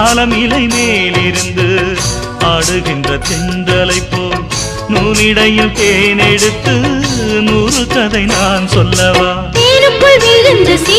அலமிலை மேலிருந்து ஆடுகின்ற தெந்தலை போல் நூலிடையில் தேனெடுத்து நூறு கதை நான் சொல்லவா? தேனுக்குள் விழுந்த சீ